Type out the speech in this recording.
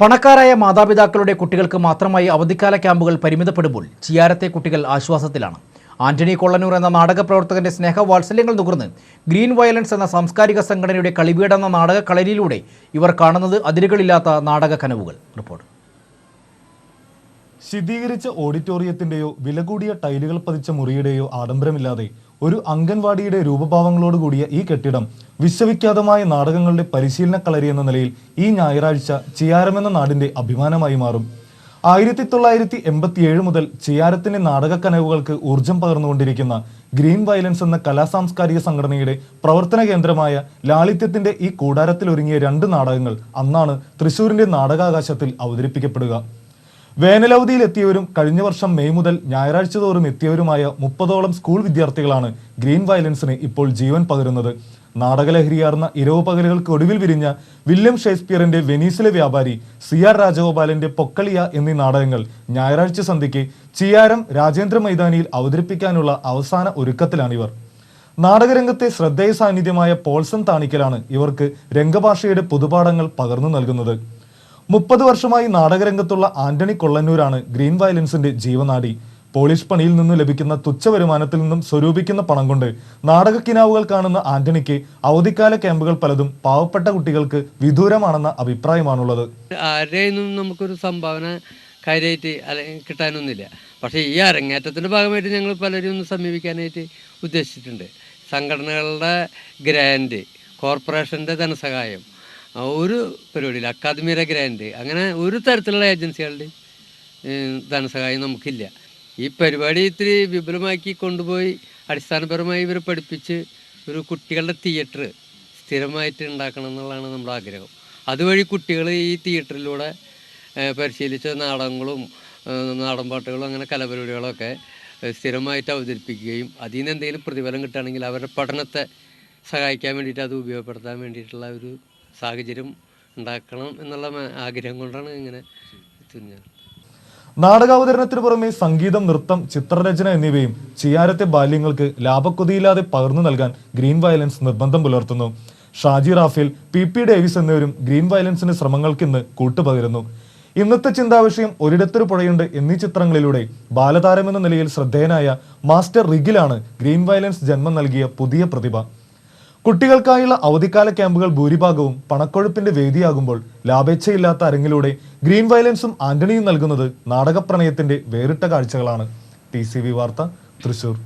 പണക്കാരായ മാതാപിതാക്കളുടെ കുട്ടികൾക്ക് മാത്രമായി അവധിക്കാല ക്യാമ്പുകൾ പരിമിതപ്പെടുമ്പോൾ ചിയാരത്തെ കുട്ടികൾ ആശ്വാസത്തിലാണ്. ആന്റണി കൊള്ളനൂർ എന്ന നാടക പ്രവർത്തകന്റെ സ്നേഹവാത്സല്യങ്ങൾ നുകർന്ന് ഗ്രീൻ വയലൻസ് എന്ന സാംസ്കാരിക സംഘടനയുടെ കളിവീട് എന്ന നാടക കളരിയിലൂടെ ഇവർ കാണുന്നത് അതിരുകളില്ലാത്ത നാടക കനവുകൾ. റിപ്പോർട്ട്. ശീതീകരിച്ച ഓഡിറ്റോറിയത്തിന്റെയോ വില കൂടിയ ടൈലുകൾ പതിച്ച മുറിയുടെയോ ആഡംബരമില്ലാതെ ഒരു അംഗൻവാടിയുടെ രൂപഭാവങ്ങളോട് കൂടിയ ഈ കെട്ടിടം വിശ്വവിഖ്യാതമായ നാടകങ്ങളുടെ പരിശീലന കളരി എന്ന നിലയിൽ ഈ ഞായറാഴ്ച ചിയാരമെന്ന നാടിന്റെ അഭിമാനമായി മാറും. ആയിരത്തി തൊള്ളായിരത്തി എൺപത്തിയേഴ് മുതൽ ചിയാരത്തിന്റെ നാടക കനവുകൾക്ക് ഊർജം പകർന്നുകൊണ്ടിരിക്കുന്ന ഗ്രീൻ വയലൻസ് എന്ന കലാസാംസ്കാരിക സംഘടനയുടെ പ്രവർത്തന കേന്ദ്രമായ ലാളിത്യത്തിന്റെ ഈ കൂടാരത്തിൽ ഒരുങ്ങിയ രണ്ട് നാടകങ്ങൾ അന്നാണ് തൃശൂരിന്റെ നാടകാകാശത്തിൽ അവതരിപ്പിക്കപ്പെടുക. വേനലവധിയിൽ എത്തിയവരും കഴിഞ്ഞ വർഷം മെയ് മുതൽ ഞായറാഴ്ച തോറും എത്തിയവരുമായ മുപ്പതോളം സ്കൂൾ വിദ്യാർത്ഥികളാണ് ഗ്രീൻ വയലൻസിന് ഇപ്പോൾ ജീവൻ പകരുന്നത്. നാടകലഹരിയാർന്ന ഇരവ് പകലുകൾക്ക് ഒടുവിൽ വിരിഞ്ഞ വില്യം ഷേക്സ്പിയറിന്റെ വെനീസിലെ വ്യാപാരി സി ആർ രാജഗോപാലന്റെ പൊക്കളിയ എന്നീ നാടകങ്ങൾ ഞായറാഴ്ച സന്ധ്യയ്ക്ക് ചിയാരം രാജേന്ദ്ര മൈതാനിയിൽ അവതരിപ്പിക്കാനുള്ള അവസാന ഒരുക്കത്തിലാണിവർ. നാടകരംഗത്തെ ശ്രദ്ധേയ സാന്നിധ്യമായ പോൾസൺ താണിക്കലാണ് ഇവർക്ക് രംഗഭാഷയുടെ പുതുപാഠങ്ങൾ പകർന്നു നൽകുന്നത്. മുപ്പത് വർഷമായി നാടകരംഗത്തുള്ള ആന്റണി കൊള്ളന്നൂരാണ് ഗ്രീൻ വയലൻസിന്റെ ജീവനാടി. പോളിഷ് പണിയിൽ നിന്നും ലഭിക്കുന്ന തുച്ഛ വരുമാനത്തിൽ നിന്നും സ്വരൂപിക്കുന്ന പണം കൊണ്ട് നാടക കിനാവുകൾ കാണുന്ന ആന്റണിക്ക് അവധിക്കാല ക്യാമ്പുകൾ പലതും പാവപ്പെട്ട കുട്ടികൾക്ക് വിദൂരമാണെന്ന അഭിപ്രായമാണുള്ളത്. നമുക്കൊരു സംഭാവന കാര്യമായിട്ട് കിട്ടാനൊന്നുമില്ല. പക്ഷേ ഈ അരങ്ങേറ്റത്തിന്റെ ഭാഗമായിട്ട് ഞങ്ങൾ പലരും ഒന്ന് സമീപിക്കാനായിട്ട് ഉദ്ദേശിച്ചിട്ടുണ്ട്. സംഘടനകളുടെ ഗ്രാൻഡ് കോർപ്പറേഷന്റെ ധനസഹായം ഒരു പരിപാടിയില്ല. അക്കാദമിയുടെ ഗ്രാൻഡ്. അങ്ങനെ ഒരു തരത്തിലുള്ള ഏജൻസികളുടെ ധനസഹായം നമുക്കില്ല. ഈ പരിപാടി ഇത്തിരി വിപുലമാക്കി കൊണ്ടുപോയി അടിസ്ഥാനപരമായി ഇവരെ പഠിപ്പിച്ച് ഒരു കുട്ടികളുടെ തിയേറ്റർ സ്ഥിരമായിട്ട് ഉണ്ടാക്കണം എന്നുള്ളതാണ് നമ്മുടെ ആഗ്രഹം. അതുവഴി കുട്ടികൾ ഈ തിയേറ്ററിലൂടെ പരിശീലിച്ച നാടകങ്ങളും നാടൻ പാട്ടുകളും അങ്ങനെ കലാപരിപാടികളൊക്കെ സ്ഥിരമായിട്ട് അവതരിപ്പിക്കുകയും അതിൽ നിന്ന് എന്തെങ്കിലും പ്രതിഫലം കിട്ടുകയാണെങ്കിൽ അവരുടെ പഠനത്തെ സഹായിക്കാൻ വേണ്ടിയിട്ട് അത് ഉപയോഗപ്പെടുത്താൻ വേണ്ടിയിട്ടുള്ള ഒരു സാഹചര്യം ഉണ്ടാക്കണം എന്നുള്ള ആഗ്രഹം കൊണ്ടാണ് ഇങ്ങനെ തുന്നിയത്. നാടകാവതരണത്തിന് പുറമെ സംഗീതം നൃത്തം ചിത്രരചന എന്നിവയും ചിയാരത്തെ ബാല്യങ്ങൾക്ക് ലാഭക്കൊതിയില്ലാതെ പകർന്നു നൽകാൻ ഗ്രീൻ വയലൻസ് നിർബന്ധം പുലർത്തുന്നു. ഷാജി റാഫേൽ പി പി ഡേവിസ് എന്നിവരും ഗ്രീൻ വയലൻസിന്റെ ശ്രമങ്ങൾക്ക് ഇന്ന് കൂട്ടുപകരുന്നു. ഇന്നത്തെ ചിന്താവിഷയം ഒരിടത്തൊരു പുഴയുണ്ട് എന്നീ ചിത്രങ്ങളിലൂടെ ബാലതാരമെന്ന നിലയിൽ ശ്രദ്ധേയനായ മാസ്റ്റർ റിഗിലാണ് ഗ്രീൻ വയലൻസ് ജന്മം നൽകിയ പുതിയ പ്രതിഭ. കുട്ടികൾക്കായുള്ള അവധിക്കാല ക്യാമ്പുകൾ ഭൂരിഭാഗവും പണക്കൊഴുപ്പിന്റെ വേദിയാകുമ്പോൾ ലാഭേച്ഛയില്ലാത്ത അരങ്ങിലൂടെ ഗ്രീൻ വയലൻസും ആന്റണിയും നൽകുന്നത് നാടകപ്രണയത്തിന്റെ വേറിട്ട കാഴ്ചകളാണ്. ടി വാർത്ത തൃശൂർ.